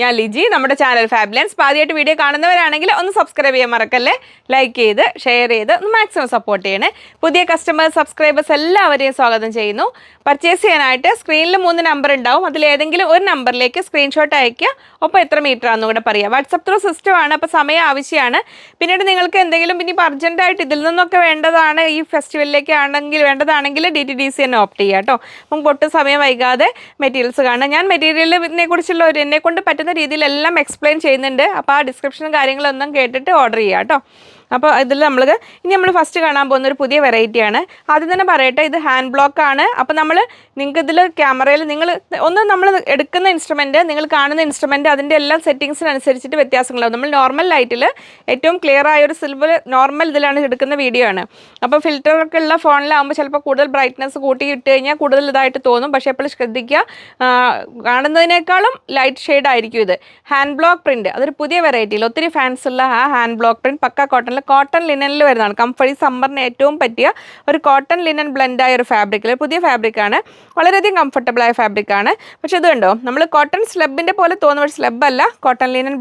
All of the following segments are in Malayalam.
ഞാൻ ലിജി നമ്മുടെ ചാനൽ ഫാബ്ലൻസ്. ആദ്യമായിട്ട് വീഡിയോ കാണുന്നവരാണെങ്കിൽ ഒന്ന് സബ്സ്ക്രൈബ് ചെയ്യാൻ മറക്കല്ലേ? ലൈക്ക് ചെയ്ത് ഷെയർ ചെയ്ത് ഒന്ന് മാക്സിമം സപ്പോർട്ട് ചെയ്യണേ. പുതിയ കസ്റ്റമേഴ്സ് സബ്സ്ക്രൈബേഴ്സ് എല്ലാവരെയും സ്വാഗതം ചെയ്യുന്നു. പർച്ചേസ് ചെയ്യാനായിട്ട് സ്ക്രീനിൽ മൂന്ന് നമ്പർ ഉണ്ടാവും. അതിൽ ഏതെങ്കിലും ഒരു നമ്പറിലേക്ക് സ്ക്രീൻഷോട്ട് അയക്കുക ഒപ്പം എത്ര മീറ്റർ ആണെന്ന് കൂടെ പറയുക വാട്സപ്പ് ത്രൂ സിസ്റ്റമാണ് അപ്പോൾ സമയം ആവശ്യമാണ്. പിന്നീട് നിങ്ങൾക്ക് എന്തെങ്കിലും ഇനി അർജന്റായിട്ട് ഇതിൽ നിന്നൊക്കെ വേണ്ടതാണ് ഈ ഫെസ്റ്റിവലിലേക്ക് ആണെങ്കിൽ വേണ്ടതാണെങ്കിൽ ഡി ടി ഡി സി തന്നെ ഓപ്റ്റ് ചെയ്യുക കേട്ടോ നമുക്ക് ഒട്ടും സമയം വൈകാതെ മെറ്റീരിയൽസ് കാണാം. ഞാൻ മെറ്റീരിയലിനെ കുറിച്ചുള്ള ഒരു എന്നെ കൊണ്ട് പറ്റുന്ന രീതിയിലെല്ലാം എക്സ്പ്ലെയിൻ ചെയ്യുന്നുണ്ട്. അപ്പോൾ ആ ഡിസ്ക്രിപ്ഷനും കാര്യങ്ങളൊന്നും കേട്ടിട്ട് ഓർഡർ ചെയ്യാം കേട്ടോ. അപ്പോൾ ഇതിൽ നമ്മൾ ഇനി നമ്മൾ ഫസ്റ്റ് കാണാൻ പോകുന്ന ഒരു പുതിയ വെറൈറ്റിയാണ് ആദ്യം തന്നെ പറയട്ടെ ഇത് ഹാൻഡ് ബ്ലോക്ക് ആണ്. അപ്പോൾ നമ്മൾ നിങ്ങൾക്ക് ഇതിൽ ക്യാമറയിൽ നിങ്ങൾ ഒന്ന് നമ്മൾ എടുക്കുന്ന ഇൻസ്ട്രുമെന്റ് നിങ്ങൾ കാണുന്ന ഇൻസ്ട്രുമെന്റ് അതിന്റെ എല്ലാ സെറ്റിങ്സിനനുസരിച്ചിട്ട് വ്യത്യാസങ്ങളാവും. നമ്മൾ നോർമൽ ലൈറ്റിൽ ഏറ്റവും ക്ലിയർ ആയ ഒരു സിൽവർ നോർമൽ ഇതിലാണ് എടുക്കുന്ന വീഡിയോ ആണ്. അപ്പോൾ ഫിൽറ്ററൊക്കെ ഉള്ള ഫോണിലാകുമ്പോൾ ചിലപ്പോൾ കൂടുതൽ ബ്രൈറ്റ്നസ് കൂട്ടി ഇട്ട് കഴിഞ്ഞാൽ കൂടുതൽ ഇതായിട്ട് തോന്നും. പക്ഷേ എപ്പോഴും ശ്രദ്ധിക്കുക കാണുന്നതിനേക്കാളും ലൈറ്റ് ഷെയ്ഡ് ആയിരിക്കും ഇത്. ഹാൻഡ് ബ്ലോക്ക് പ്രിന്റ് അതൊരു പുതിയ വെറൈറ്റിയിൽ ഒത്തിരി ഫാൻസ് ഉള്ള ആ ഹാൻഡ് ബ്ലോക്ക് പ്രിന്റ് പക്ക കോട്ടണിൽ കോട്ടൺ ലിനനിൽ വരുന്നതാണ്. കംഫർട്ട് സമ്മറിന് ഏറ്റവും പറ്റിയ ഒരു കോട്ടൺ ലിനൻ ബ്ലെൻഡായ ഒരു ഫാബ്രിക്കിൽ പുതിയ ഫാബ്രിക്കാണ് വളരെയധികം കംഫർട്ടബിൾ ആയ ഫാബ്രിക്കാണ് പക്ഷേ ഇത് കണ്ടോ? നമ്മൾ കോട്ടൺ സ്ലബിന്റെ പോലെ തോന്നുന്ന ഒരു അല്ല. കോട്ടൺ ലിനൻ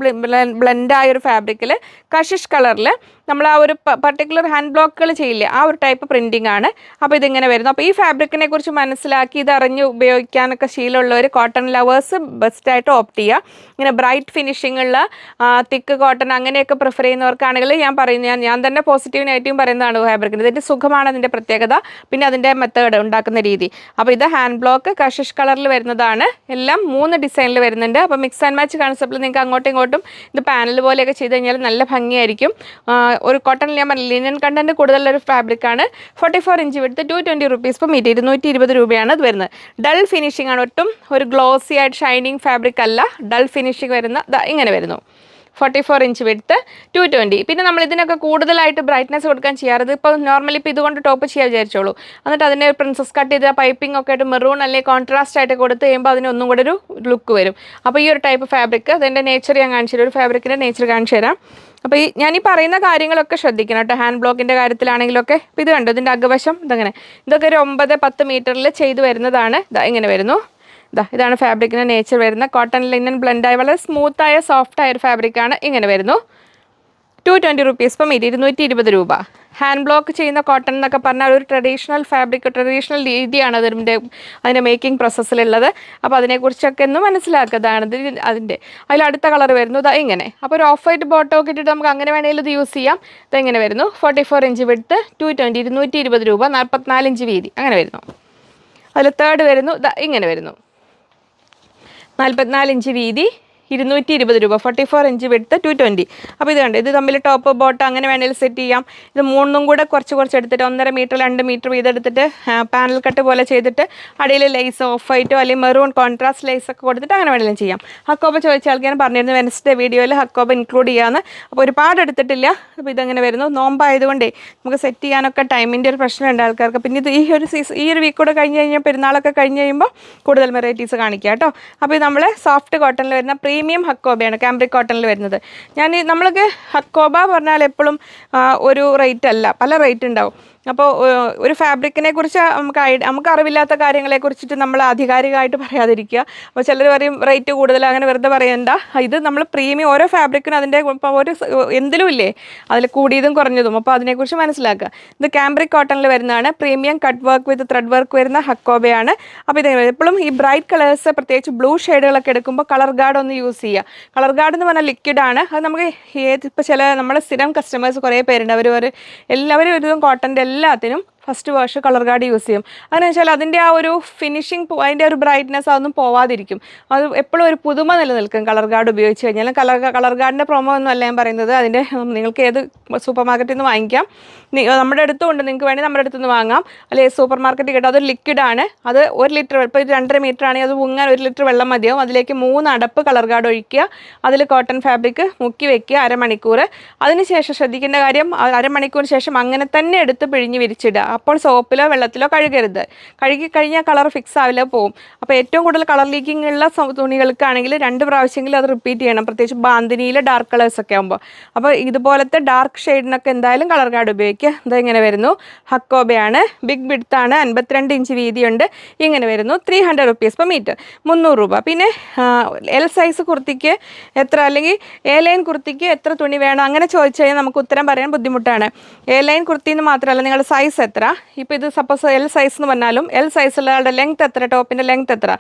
ബ്ലെൻഡായ ഒരു ഫാബ്രിക്കിൽ കഷിഷ് കളറിൽ നമ്മൾ ആ ഒരു പർട്ടിക്കുലർ ഹാൻഡ് ബ്ലോക്കുകൾ ചെയ്യില്ലേ ആ ഒരു ടൈപ്പ് പ്രിന്റിംഗ് ആണ്. അപ്പോൾ ഇതിങ്ങനെ വരുന്നു. അപ്പോൾ ഈ ഫാബ്രിക്കിനെ കുറിച്ച് മനസ്സിലാക്കി ഇത് അറിഞ്ഞ് ഉപയോഗിക്കാനൊക്കെ ശീലമുള്ളവർ കോട്ടൺ ലവേഴ്സ് ബെസ്റ്റായിട്ട് ഓപ്റ്റ് ചെയ്യുക ഇങ്ങനെ ബ്രൈറ്റ് ഫിനിഷിങ്ങുള്ള തിക്ക് കോട്ടൺ അങ്ങനെയൊക്കെ പ്രിഫർ ചെയ്യുന്നവർക്കാണെങ്കിൽ ഞാൻ പറയുന്നത് ഞാൻ ഞാൻ തന്നെ പോസിറ്റീവ് നെഗറ്റീവ് പറയുന്നതാണ് ഫാബ്രിക്കിന് ഇതിന്റെ സുഖമാണ് അതിന്റെ പ്രത്യേകത പിന്നെ അതിന്റെ മെത്തേഡ് ഉണ്ടാക്കുന്ന രീതി. അപ്പോൾ ഇത് ഹാൻഡ് ബ്ലോക്ക് കഷിഷ് കളറിൽ വരുന്നതാണ്. എല്ലാം മൂന്ന് ഡിസൈനിൽ വരുന്നുണ്ട്. അപ്പോൾ മിക്സ് ആൻഡ് മാച്ച് കൺസെപ്റ്റിൽ നിങ്ങൾക്ക് അങ്ങോട്ടും ഇങ്ങോട്ടും ഇത് പാനൽ പോലെയൊക്കെ ചെയ്ത് കഴിഞ്ഞാൽ നല്ല ഭംഗിയായിരിക്കും. ഒരു കോട്ടൺ ഞാൻ ലിനൻ കണ്ടന്റ് ഒരു ഫാബ്രിക്കാണ് forty four inch width two twenty rupees per metre ഇരുന്നൂറ്റി ഇരുപത് രൂപയാണ് അത് വരുന്നത്. ഡൾ ഫിനിഷിംഗ് ആണ് ഒട്ടും ഒരു ഗ്ലോസി ആയിട്ട് ഷൈനിങ് ഫാബ്രിക് അല്ല. ഡൾ ഫിനിഷിംഗ് വരുന്ന ഇങ്ങനെ വരുന്നു. Forty four inch width two twenty പിന്നെ നമ്മൾ ഇതിനൊക്കെ കൂടുതലായിട്ട് ബ്രൈറ്റ്നസ് കൊടുക്കാൻ ചെയ്യാറത് ഇപ്പോൾ നോർമലി ഇപ്പോൾ ഇതുകൊണ്ട് ടോപ്പ് ചെയ്യാൻ വിചാരിച്ചോളൂ. എന്നിട്ട് അതിനെ പ്രിൻസസ് കട്ട് ചെയ്ത് പൈപ്പിംഗ് ഒക്കെ ആയിട്ട് മെറൂൺ അല്ലെങ്കിൽ കോൺട്രാസ്റ്റ് ആയിട്ട് കൊടുത്ത് കഴിയുമ്പോൾ അതിന് ഒന്നും കൂടെ ഒരു ലുക്ക് വരും. അപ്പോൾ ഈ ഒരു ടൈപ്പ് ഫാബ്രിക് അതിന്റെ നേച്ചർ ഞാൻ കാണിച്ചു തരാം. ഒരു ഫാബ്രിക്കിന്റെ നേച്ചർ കാണിച്ചു തരാം. അപ്പോൾ ഈ ഞാൻ ഈ പറയുന്ന കാര്യങ്ങളൊക്കെ ശ്രദ്ധിക്കണം കേട്ടോ. ഹാൻഡ് ബ്ലോക്കിന്റെ കാര്യത്തിലാണെങ്കിലൊക്കെ. ഇപ്പോൾ ഇത് കണ്ടോ? ഇതിന്റെ അകവശം ഇതങ്ങനെ. ഇതൊക്കെ ഒരു ഒമ്പത് പത്ത് മീറ്ററിൽ ചെയ്തു വരുന്നതാണ്. ഇതാ ഇങ്ങനെ വരുന്നു. ഇതാ ഇതാണ് ഫാബ്രിക്കിന്റെ നേച്ചർ വരുന്ന കോട്ടൺ ലിനൻ ബ്ലെൻഡായ വളരെ സ്മൂത്തായ സോഫ്റ്റായ ഒരു ഫാബ്രിക്കാണ് ഇങ്ങനെ വരുന്നു. ടു ട്വന്റി റുപ്പീസ് ഇപ്പം ഇരുന്നൂറ്റി ഇരുപത് രൂപ. ഹാൻഡ് ബ്ലോക്ക് ചെയ്യുന്ന കോട്ടൺ എന്നൊക്കെ പറഞ്ഞാൽ ഒരു ട്രഡീഷണൽ ഫാബ്രിക് ട്രഡീഷണൽ രീതിയാണ് അതിന്റെ അതിന്റെ മേക്കിംഗ് പ്രോസസ്സിലുള്ളത് അപ്പോൾ അതിനെക്കുറിച്ചൊക്കെ ഒന്ന് മനസ്സിലാക്കുന്നതാണ് അതിന്റെ. അതിൽ അടുത്ത കളർ വരുന്നു. ഇതാ ഇങ്ങനെ. അപ്പോൾ ഒരു ഓഫ് വൈറ്റ് ബോട്ടോ ഒക്കെ ഇട്ടിട്ട് നമുക്ക് അങ്ങനെ വേണമെങ്കിൽ ഇത് യൂസ് ചെയ്യാം. ഇതെങ്ങനെ വരുന്നു. Forty four inch width two twenty ഇരുന്നൂറ്റി ഇരുപത് രൂപ നാൽപ്പത്തിനാല് ഇഞ്ച് വീതി. അങ്ങനെ വരുന്നു. അതിൽ തേർഡ് വരുന്നു. ഇങ്ങനെ വരുന്നു. നാൽപ്പത്തിനാല് ഇഞ്ച് വീതി. ഇരുന്നൂറ്റി ഇരുപത് രൂപ. Forty four inch width two twenty അപ്പോൾ ഇത് കണ്ട്? ഇത് തമ്മിൽ ടോപ്പ് ബോട്ട് അങ്ങനെ വേണമെങ്കിൽ സെറ്റ് ചെയ്യാം. ഇത് മൂന്നും കൂടെ കുറച്ച് കുറച്ച് എടുത്തിട്ട് ഒന്നര മീറ്റർ രണ്ട് മീറ്റർ വീതെടുത്തിട്ട് പാനൽ കട്ട് പോലെ ചെയ്തിട്ട് അടിയിൽ ലൈസ് ഓഫ് വൈറ്റോ അല്ലെങ്കിൽ മെറൂൺ കോൺട്രാസ്റ്റ് ലൈസ് ഒക്കെ കൊടുത്തിട്ട് അങ്ങനെ വേണമെങ്കിലും ചെയ്യാം. ഹക്കോബ ചോദിച്ച ആൾക്കാർ പറഞ്ഞിരുന്നു വെനസ്ഡേ വീഡിയോയിൽ ഹക്കോബ ഇൻക്ലൂഡ് ചെയ്യാമെന്ന് അപ്പോൾ ഒരുപാട് എടുത്തിട്ടില്ല. അപ്പോൾ ഇതങ്ങനെ വരുന്നു. നോമ്പായതുകൊണ്ടേ നമുക്ക് സെറ്റ് ചെയ്യാനൊക്കെ ടൈമിന്റെ ഒരു പ്രശ്നമുണ്ട് ആൾക്കാർക്ക്. പിന്നെ ഇത് ഈ ഒരു സീസൺ ഈ ഒരു വീക്ക് കൂടെ കഴിഞ്ഞ് കഴിഞ്ഞാൽ പെരുന്നാളൊക്കെ കഴിഞ്ഞ് കഴിയുമ്പോൾ കൂടുതൽ വെറൈറ്റീസ് കാണിക്കാം കേട്ടോ. അപ്പോൾ നമ്മൾ സോഫ്റ്റ് കോട്ടണിൽ വരുന്ന പ്രീമിയം ഹക്കോബയാണ് കാംബ്രിക് കോട്ടണിൽ വരുന്നത്. ഞാൻ നമ്മൾക്ക് ഹക്കോബ പറഞ്ഞാൽ എപ്പോഴും ഒരു റേറ്റ് അല്ല പല റേറ്റ് ഉണ്ടാവും. അപ്പോൾ ഒരു ഫാബ്രിക്കിനെ കുറിച്ച് നമുക്ക് നമുക്ക് അറിവില്ലാത്ത കാര്യങ്ങളെ കുറിച്ചിട്ട് നമ്മൾ ആധികാരികമായിട്ട് പറയാതിരിക്കുക. അപ്പോൾ ചിലർ പറയും റേറ്റ് കൂടുതൽ അങ്ങനെ വെറുതെ പറയണ്ട. ഇത് നമ്മൾ പ്രീമിയം ഓരോ ഫാബ്രിക്കിനും അതിന്റെ ഇപ്പോൾ ഒരു എന്തിലും ഇല്ലേ? അതിൽ കൂടിയതും കുറഞ്ഞതും. അപ്പോൾ അതിനെക്കുറിച്ച് മനസ്സിലാക്കുക. ഇത് കാംബ്രിക് കോട്ടണിൽ വരുന്നതാണ്. Premium cut work with thread work വരുന്ന ഹക്കോബയാണ്. അപ്പോൾ ഇത് എപ്പോഴും ഈ ബ്രൈറ്റ് കളേഴ്സ് പ്രത്യേകിച്ച് ബ്ലൂ ഷെയ്ഡുകളൊക്കെ എടുക്കുമ്പോൾ കളർ ഗാർഡ് ഒന്ന് യൂസ് ചെയ്യുക കളർ ഗാർഡ് എന്ന് പറഞ്ഞാൽ ലിക്വിഡാണ് അത് നമുക്ക് ഏത് ഇപ്പോൾ ചില നമ്മുടെ സ്ഥിരം കസ്റ്റമേഴ്സ് കുറേ പേരുണ്ട്. അവർ ഒരു എല്ലാവരും ഒരുവിധം കോട്ടന്റെ എല്ലാത്തിനും first wash colour guard use ചെയ്യും. അങ്ങനെ വെച്ചാൽ അതിന്റെ ആ ഒരു ഫിനിഷിങ് അതിന്റെ ഒരു ബ്രൈറ്റ്നെസ് അതൊന്നും പോവാതിരിക്കും. അത് എപ്പോഴും ഒരു പുതുമ നിലനിൽക്കും കളർ ഗാർഡ് ഉപയോഗിച്ച് കഴിഞ്ഞാൽ. കളർ കളർ ഗാർഡിന്റെ പ്രൊമോ ഒന്നും അല്ല ഞാൻ പറയുന്നത്. അതിന്റെ നിങ്ങൾക്ക് ഏത് സൂപ്പർ മാർക്കറ്റിൽ നിന്ന് വാങ്ങിക്കാം നമ്മുടെ അടുത്തുണ്ട്. നിങ്ങൾക്ക് വേണമെങ്കിൽ നമ്മുടെ അടുത്ത് നിന്ന് വാങ്ങാം. അല്ലെങ്കിൽ സൂപ്പർ മാർക്കറ്റിൽ കിട്ടും. അതൊരു ലിക്വിഡാണ് അത് ഒരു ലിറ്റർ ഇപ്പോൾ ഒരു രണ്ടര മീറ്റർ ആണെങ്കിൽ അത് മുങ്ങാൻ ഒരു ലിറ്റർ വെള്ളം മതിയാവും. അതിലേക്ക് മൂന്ന് അടപ്പ് കളർ ഗാർഡ് ഒഴിക്കുക. അതിൽ കോട്ടൺ ഫാബ്രിക് മുക്കി വെക്കുക അരമണിക്കൂർ. അതിനുശേഷം ശ്രദ്ധിക്കേണ്ട കാര്യം അരമണിക്കൂറിന് ശേഷം അങ്ങനെ തന്നെ എടുത്ത് പിഴിഞ്ഞ് വിരിച്ചിടുക. അപ്പോൾ സോപ്പിലോ വെള്ളത്തിലോ കഴുകരുത്. കഴുകി കഴിഞ്ഞാൽ കളർ ഫിക്സ് ആവില്ല പോവും. അപ്പോൾ ഏറ്റവും കൂടുതൽ കളർ ലീക്കിംഗ് ഉള്ള തുണികൾക്കാണെങ്കിൽ രണ്ട് പ്രാവശ്യമെങ്കിലും അത് റിപ്പീറ്റ് ചെയ്യണം. പ്രത്യേകിച്ച് ബാന്തിനിയിലെ ഡാർക്ക് കളേഴ്സ് ഒക്കെ ആകുമ്പോൾ അപ്പോൾ ഇതുപോലത്തെ ഡാർക്ക് ഷെയ്ഡിനൊക്കെ എന്തായാലും കളർ കാർഡ് ഉപയോഗിക്കുക. ഇങ്ങനെ വരുന്നു. ഹക്കോബയാണ്. ബിഗ് ബിഡ്ത്താണ് അൻപത്തിരണ്ട് ഇഞ്ച് വീതിയുണ്ട്. ഇങ്ങനെ വരുന്നു. Three hundred rupees per metre മുന്നൂറ് രൂപ. പിന്നെ എൽ സൈസ് കുർത്തിക്ക് എത്ര? അല്ലെങ്കിൽ എ ലൈൻ കുർത്തിക്ക് എത്ര തുണി വേണം? അങ്ങനെ ചോദിച്ചു കഴിഞ്ഞാൽ നമുക്ക് ഉത്തരം പറയാൻ ബുദ്ധിമുട്ടാണ്. എ ലൈൻ കുർത്തി എന്ന് മാത്രമല്ല നിങ്ങളുടെ സൈസ് എത്ര? ഇപ്പോൾ ഇത് സപ്പോസ് എൽ സൈസ് എന്ന് പറഞ്ഞാലും എൽ സൈസിലുള്ള ലെങ്ത് എത്ര? ടോപ്പിന്റെ ലെങ്ത് എത്ര?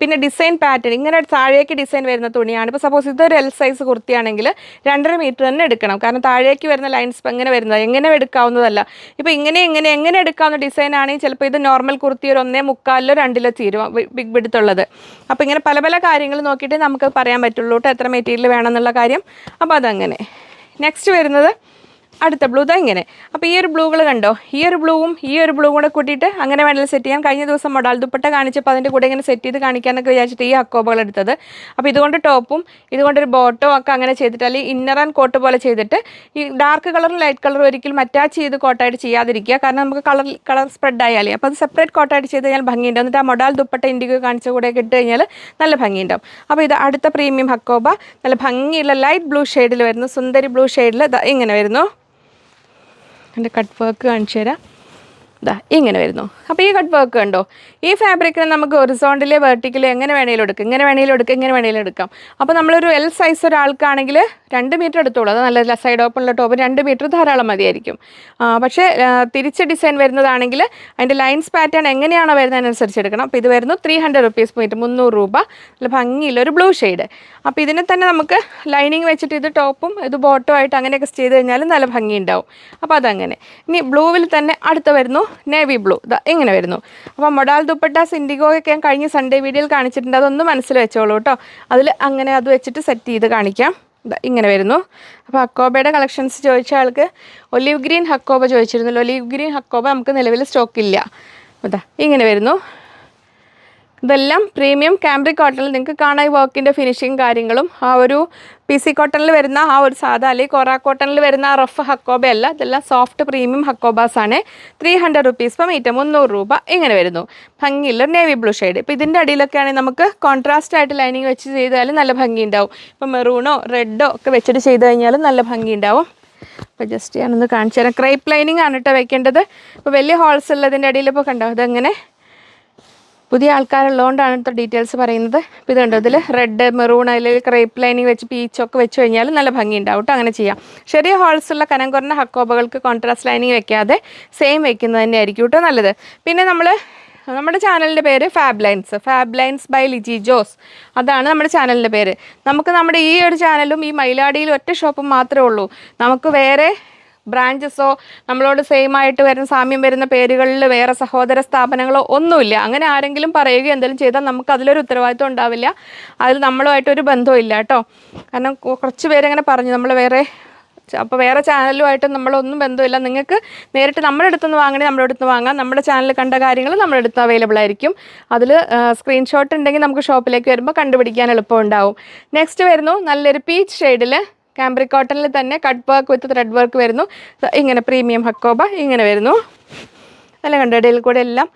പിന്നെ ഡിസൈൻ പാറ്റേൺ ഇങ്ങനെ താഴേക്ക് ഡിസൈൻ വരുന്ന തുണിയാണ്. ഇപ്പോൾ സപ്പോസ് ഇതൊരു എൽ സൈസ് കുർത്തിയാണെങ്കിൽ രണ്ടര മീറ്റർ തന്നെ എടുക്കണം. കാരണം താഴേക്ക് വരുന്ന ലൈൻസ് എങ്ങനെ വരുന്നത്. എങ്ങനെ എടുക്കാവുന്നതല്ല. ഇപ്പോൾ ഇങ്ങനെ ഇങ്ങനെ എങ്ങനെ എടുക്കാവുന്ന ഡിസൈൻ ആണെങ്കിൽ ചിലപ്പോൾ ഇത് നോർമൽ കുർത്തി ഒരു ഒന്നേ മുക്കാലിലോ രണ്ടിലോ തീരും. ബിഗ് ബിഡത്തുള്ളത് അപ്പോൾ ഇങ്ങനെ പല പല കാര്യങ്ങൾ നോക്കിയിട്ട് നമുക്ക് പറയാൻ പറ്റുള്ളൂ കേട്ടോ. എത്ര മെറ്റീരിയൽ വേണം എന്നുള്ള കാര്യം. അപ്പോൾ അതങ്ങനെ. നെക്സ്റ്റ് വരുന്നത് അടുത്ത ബ്ലൂ ഇതാ ഇങ്ങനെ. അപ്പോൾ ഈ ഒരു ബ്ലൂകൾ കണ്ടോ? ഈ ഒരു ബ്ലൂവും ഈ ഒരു ബ്ലൂ കൂടെ കൂട്ടിയിട്ട് അങ്ങനെ മെഡൽ സെറ്റ് ചെയ്യാൻ കഴിഞ്ഞ ദിവസം മൊഡാൽ ദുപ്പട്ട കാണിച്ചപ്പോൾ അതിന്റെ കൂടെ ഇങ്ങനെ സെറ്റ് ചെയ്ത് കാണിക്കാനൊക്കെ വിചാരിച്ചിട്ട് ഈ അക്കോബകൾ എടുത്തത്. അപ്പോൾ ഇതുകൊണ്ട് ടോപ്പും ഇതുകൊണ്ടൊരു ബോട്ടോ ഒക്കെ അങ്ങനെ ചെയ്തിട്ട് അല്ലെങ്കിൽ ഇന്നർ ആൻഡ് കോട്ട് പോലെ ചെയ്തിട്ട് ഈ ഡാർക്ക് കളറും ലൈറ്റ് കളറും ഒരിക്കലും അറ്റാച്ച് ചെയ്ത് കോട്ടായിട്ട് ചെയ്യാതിരിക്കുക. കാരണം നമുക്ക് കളർ കളർ സ്പ്രെഡ് ആയാലേ. അപ്പോൾ അത് സെപ്പറേറ്റ് കോട്ടായിട്ട് ചെയ്ത് കഴിഞ്ഞാൽ ഭംഗിയുണ്ടാവും. എന്നിട്ട് ആ മൊഡാൽ ദുപ്പട്ട ഇൻഡിഗോ കാണിച്ച കൂടെ ഇട്ട് കഴിഞ്ഞാൽ നല്ല ഭംഗിയുണ്ടാവും. അപ്പോൾ ഇത് അടുത്ത പ്രീമിയം ഹക്കോബ നല്ല ഭംഗിയുള്ള ലൈറ്റ് ബ്ലൂ ഷെയ്ഡിൽ വരുന്നു. സുന്ദരി ബ്ലൂ ഷെയ്ഡിൽ ഇങ്ങനെ വരുന്നു. എന്റെ കട്ട് വർക്ക് കാണിച്ചു തരാം ഇതാ ഇങ്ങനെ വരുന്നു. അപ്പോൾ ഈ കട്ട് വർക്ക് ഉണ്ടോ ഈ ഫാബ്രിക്കിന് നമുക്ക് ഒറിസോണ്ടിൽ വെർട്ടിക്കൽ എങ്ങനെ വേണേലും എടുക്കാം. ഇങ്ങനെ വേണേലും എടുക്കാം ഇങ്ങനെ വേണേലും എടുക്കാം. അപ്പോൾ നമ്മളൊരു എൽ സൈസ് ഒരാൾക്കാണെങ്കിൽ രണ്ട് മീറ്റർ എടുത്തോളൂ. അത് നല്ല സൈഡ് ഓപ്പണുള്ള ടോപ്പ് രണ്ട് മീറ്റർ ധാരാളം മതിയായിരിക്കും. പക്ഷേ തിരിച്ച് ഡിസൈൻ വരുന്നതാണെങ്കിൽ അതിന്റെ ലൈൻസ് പാറ്റേൺ എങ്ങനെയാണോ വരുന്നതിനനുസരിച്ച് എടുക്കണം. അപ്പോൾ ഇത് വരുന്നു ത്രീ ഹൺഡ്രഡ് റുപ്പീസ് മീറ്റർ മുന്നൂറ് രൂപ. നല്ല ഭംഗിയില്ല ഒരു ബ്ലൂ ഷെയ്ഡ് അപ്പോൾ ഇതിനെ തന്നെ നമുക്ക് ലൈനിങ് വെച്ചിട്ട് ഇത് ടോപ്പും ഇത് ബോട്ടും ആയിട്ട് അങ്ങനെയൊക്കെ ചെയ്ത് കഴിഞ്ഞാൽ നല്ല ഭംഗി ഉണ്ടാവും അപ്പോൾ അതങ്ങനെ. ഇനി ബ്ലൂവിൽ തന്നെ അടുത്ത വരുന്നു നേവി ബ്ലൂ ഇങ്ങനെ വരുന്നു. അപ്പോൾ മൊഡാൽ ദുപ്പട്ട സിൻഡിഗോ ഒക്കെ ഞാൻ കഴിഞ്ഞ സൺഡേ വീഡിയോയിൽ കാണിച്ചിട്ടുണ്ട്. അതൊന്ന് മനസ്സിൽ വെച്ചോളൂ കേട്ടോ. അതിൽ അങ്ങനെ അത് വെച്ചിട്ട് സെറ്റ് ചെയ്ത് കാണിക്കാം. ഇങ്ങനെ വരുന്നു. അപ്പോൾ ഹക്കോബയുടെ കളക്ഷൻസ് ചോദിച്ച ആൾക്ക് ഒലിവ് ഗ്രീൻ ഹക്കോബ ചോദിച്ചിരുന്നല്ലോ ഒലിവ് ഗ്രീൻ ഹക്കോബ നമുക്ക് നിലവിൽ സ്റ്റോക്കില്ല അതാ ഇങ്ങനെ വരുന്നു. ഇതെല്ലാം പ്രീമിയം കാംബ്രിക് കോട്ടണിൽ നിങ്ങൾക്ക് കാണാൻ വർക്കിന്റെ ഫിനിഷിങ് കാര്യങ്ങളും ആ ഒരു പി സി കോട്ടണിൽ വരുന്ന ആ ഒരു സാധാ അല്ലെങ്കിൽ കൊറ കോട്ടണിൽ വരുന്ന ആ റഫ് ഹക്കോബ അല്ല ഇതെല്ലാം സോഫ്റ്റ് പ്രീമിയം ഹക്കോബാസ് ആണ്. ത്രീ ഹൺഡ്രഡ് റുപ്പീസ് ഇപ്പം മീറ്റർ മുന്നൂറ് രൂപ ഇങ്ങനെ വരുന്നു. ഭംഗിയുള്ള നേവി ബ്ലൂ ഷെയ്ഡ് ഇപ്പോൾ ഇതിന്റെ അടിയിലൊക്കെ ആണെങ്കിൽ നമുക്ക് കോൺട്രാസ്റ്റ് ആയിട്ട് ലൈനിങ് വെച്ച് ചെയ്താൽ നല്ല ഭംഗി ഉണ്ടാവും ഇപ്പോൾ മെറൂണോ റെഡോ ഒക്കെ വെച്ചിട്ട് ചെയ്ത് കഴിഞ്ഞാൽ നല്ല ഭംഗി ഉണ്ടാവും അപ്പോൾ ജസ്റ്റ് ഞാനൊന്ന് കാണിച്ചു തരാം. ക്രൈപ്പ് ലൈനിങ് ആണ് കേട്ടോ വെക്കേണ്ടത്. ഇപ്പോൾ വലിയ ഹോൾസ് ഉള്ളതിന്റെ അടിയിൽ ഇപ്പോൾ കണ്ടോ ഇതെങ്ങനെ പുതിയ ആൾക്കാരുള്ളതുകൊണ്ടാണ് ഇത്ര ഡീറ്റെയിൽസ് പറയുന്നത്. അപ്പോൾ ഇത് കണ്ടോ ഇതിൽ റെഡ് മെറൂൺ അതിൽ ക്രേപ്പ് ലൈനിങ് വെച്ച് പീച്ചൊക്കെ വെച്ച് കഴിഞ്ഞാൽ നല്ല ഭംഗി ഉണ്ടാവും അങ്ങനെ ചെയ്യാം. ചെറിയ ഹോൾസ് ഉള്ള കനം കുറഞ്ഞ ഹക്കോബകൾക്ക് കോൺട്രാസ്റ്റ് ലൈനിങ് വെക്കാതെ സെയിം വെക്കുന്നത് തന്നെ ആയിരിക്കും കേട്ടോ നല്ലത്. പിന്നെ നമ്മൾ നമ്മുടെ ചാനലിന്റെ പേര് Fab Lines Fab Lines by Liji Jose അതാണ് നമ്മുടെ ചാനലിന്റെ പേര്. നമുക്ക് നമ്മുടെ ഈ ഒരു ചാനലും ഈ മയിലാടിയിൽ ഒറ്റ ഷോപ്പും മാത്രമേ ഉള്ളൂ. നമുക്ക് വേറെ ബ്രാഞ്ചസോ നമ്മളോട് സെയിം ആയിട്ട് വരുന്ന സാമ്യം വരുന്ന പേരുകളിൽ വേറെ സഹോദര സ്ഥാപനങ്ങളോ ഒന്നുമില്ല. അങ്ങനെ ആരെങ്കിലും പറയുക എന്തെങ്കിലും ചെയ്താൽ നമുക്ക് അതിലൊരു ഉത്തരവാദിത്വം ഉണ്ടാവില്ല. അതിൽ നമ്മളുമായിട്ടൊരു ബന്ധവും ഇല്ല കേട്ടോ. കാരണം കുറച്ച് പേരങ്ങനെ പറഞ്ഞു നമ്മൾ വേറെ അപ്പോൾ വേറെ ചാനലുമായിട്ട് നമ്മളൊന്നും ബന്ധമില്ല. നിങ്ങൾക്ക് നേരിട്ട് നമ്മുടെ അടുത്ത് നിന്ന് വാങ്ങണേ നമ്മുടെ അടുത്ത് വാങ്ങാം. നമ്മുടെ ചാനൽ കണ്ട കാര്യങ്ങൾ നമ്മുടെ അടുത്ത് അവൈലബിൾ ആയിരിക്കും. അതിൽ സ്ക്രീൻഷോട്ട് ഉണ്ടെങ്കിൽ നമുക്ക് ഷോപ്പിലേക്ക് വരുമ്പോൾ കണ്ടുപിടിക്കാൻ എളുപ്പം ഉണ്ടാവും. നെക്സ്റ്റ് വരുന്നു നല്ലൊരു പീച്ച് ഷെയ്ഡിൽ കാംബ്രിക് കോട്ടണിൽ തന്നെ cut work with thread work വരുന്നു. ഇങ്ങനെ പ്രീമിയം ഹക്കോബ ഇങ്ങനെ വരുന്നു. അല്ല കണ്ടോ ഇടയിൽ കൂടെ എല്ലാം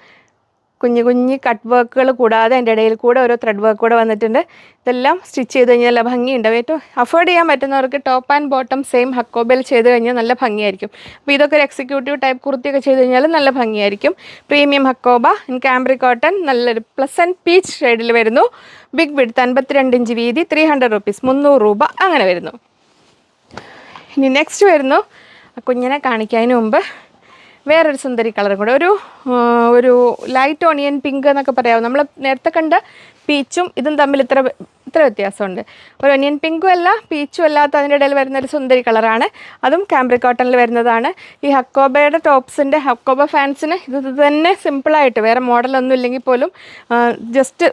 കുഞ്ഞു കുഞ്ഞു കട്ട് വർക്കുകൾ കൂടാതെ അതിന്റെ ഇടയിൽ കൂടെ ഓരോ ത്രെഡ് വർക്ക് കൂടെ വന്നിട്ടുണ്ട്. ഇതെല്ലാം സ്റ്റിച്ച് ചെയ്ത് കഴിഞ്ഞാൽ നല്ല ഭംഗിയുണ്ടാവും ഏറ്റവും അഫോർഡ് ചെയ്യാൻ പറ്റുന്നവർക്ക് ടോപ്പ് ആൻഡ് ബോട്ടം സെയിം ഹക്കോബയിൽ ചെയ്ത് കഴിഞ്ഞാൽ നല്ല ഭംഗിയായിരിക്കും. അപ്പോൾ ഇതൊക്കെ ഒരു എക്സിക്യൂട്ടീവ് ടൈപ്പ് കുർത്തിയൊക്കെ ചെയ്ത് കഴിഞ്ഞാൽ നല്ല ഭംഗിയായിരിക്കും. Premium Hakoba in cambric cotton നല്ലൊരു പ്ലസ് ആൻഡ് പീച്ച് ഷെയ്ഡിൽ വരുന്നു. ബിഗ് വിഡ്ത്ത് അൻപത്തിരണ്ട് ഇഞ്ച് വീതി ത്രീ ഹൺഡ്രഡ് റുപ്പീസ് മുന്നൂറ് രൂപ അങ്ങനെ വരുന്നു. ഇനി നെക്സ്റ്റ് വരുന്നു. കുഞ്ഞിനെ കാണിക്കാൻ മുമ്പ് വേറൊരു സുന്ദരി കളറും കൂടെ. ഒരു ഒരു ലൈറ്റ് ഓണിയൻ പിങ്ക് എന്നൊക്കെ പറയാവും നമ്മൾ നേരത്തെ കണ്ട പീച്ചും ഇതും തമ്മിൽ ഇത്ര ഇത്ര വ്യത്യാസമുണ്ട്. ഒരു ഒനിയൻ പിങ്കും അല്ല പീച്ചും അല്ലാത്ത അതിന്റെ ഇടയിൽ വരുന്ന ഒരു സുന്ദരി കളറാണ് അതും കാംബ്രി കോട്ടണിൽ വരുന്നതാണ്. ഈ ഹക്കോബയുടെ ടോപ്സിന്റെ ഹക്കോബ ഫാൻസിന് ഇത് തന്നെ സിമ്പിളായിട്ട് വേറെ മോഡലൊന്നും ഇല്ലെങ്കിൽ പോലും ജസ്റ്റ്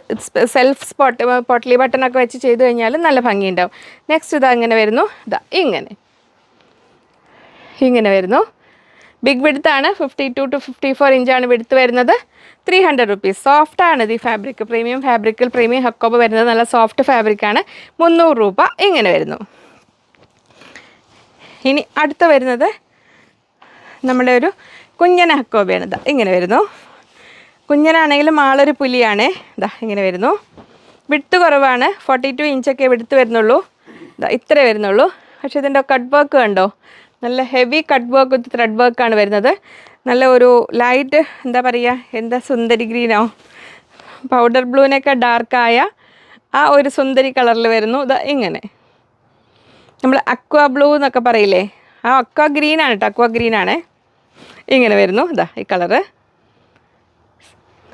സെൽഫ് സ്പോട്ട് പൊട്ടലി ബട്ടണൊക്കെ വെച്ച് ചെയ്ത് കഴിഞ്ഞാൽ നല്ല ഭംഗിയുണ്ടാവും. നെക്സ്റ്റ് ഇതാ ഇങ്ങനെ വരുന്നു. ഇതാ ഇങ്ങനെ. ഇങ്ങനെ വരുന്നു. Big വിടുത്താണ് fifty two to fifty four ഇഞ്ചാണ് വിടുത്ത് വരുന്നത്. ത്രീ ഹൺഡ്രഡ് റുപ്പീസ് സോഫ്റ്റ് ആണ് ഇത് ഈ ഫാബ്രിക് പ്രീമിയം ഫാബ്രിക്കിൽ പ്രീമിയം ഹക്കോബ് വരുന്നത് നല്ല സോഫ്റ്റ് ഫാബ്രിക്കാണ് മുന്നൂറ് രൂപ ഇങ്ങനെ വരുന്നു. ഇനി അടുത്ത വരുന്നത് നമ്മുടെ ഒരു കുഞ്ഞന ഹക്കോബയാണ് ഇതാ ഇങ്ങനെ വരുന്നു. കുഞ്ഞനാണെങ്കിലും ആളൊരു പുലിയാണ്. ഇതാ ഇങ്ങനെ വരുന്നു. വിടുത്ത് കുറവാണ്. ഫോർട്ടി ടു ഇഞ്ചൊക്കെ വിടുത്ത് വരുന്നുള്ളൂ. ഇതാ ഇത്രേ വരുന്നുള്ളൂ. പക്ഷേ ഇതിന്റെ കട്ട് വർക്ക് കണ്ടോ? നല്ല heavy cut work with thread വർക്കാണ് വരുന്നത്. നല്ല ഒരു ലൈറ്റ് എന്താ പറയുക എന്താ സുന്ദരി ഗ്രീനോ പൗഡർ ബ്ലൂവിനൊക്കെ ഡാർക്കായ ആ ഒരു സുന്ദരി കളറിൽ വരുന്നു. ഇതാ ഇങ്ങനെ. നമ്മൾ അക്വ ബ്ലൂ എന്നൊക്കെ പറയില്ലേ? ആ അക്വ ഗ്രീനാണ് കേട്ടോ അക്വ ഗ്രീനാണ് ഇങ്ങനെ വരുന്നു. ഇതാ ഈ കളറ്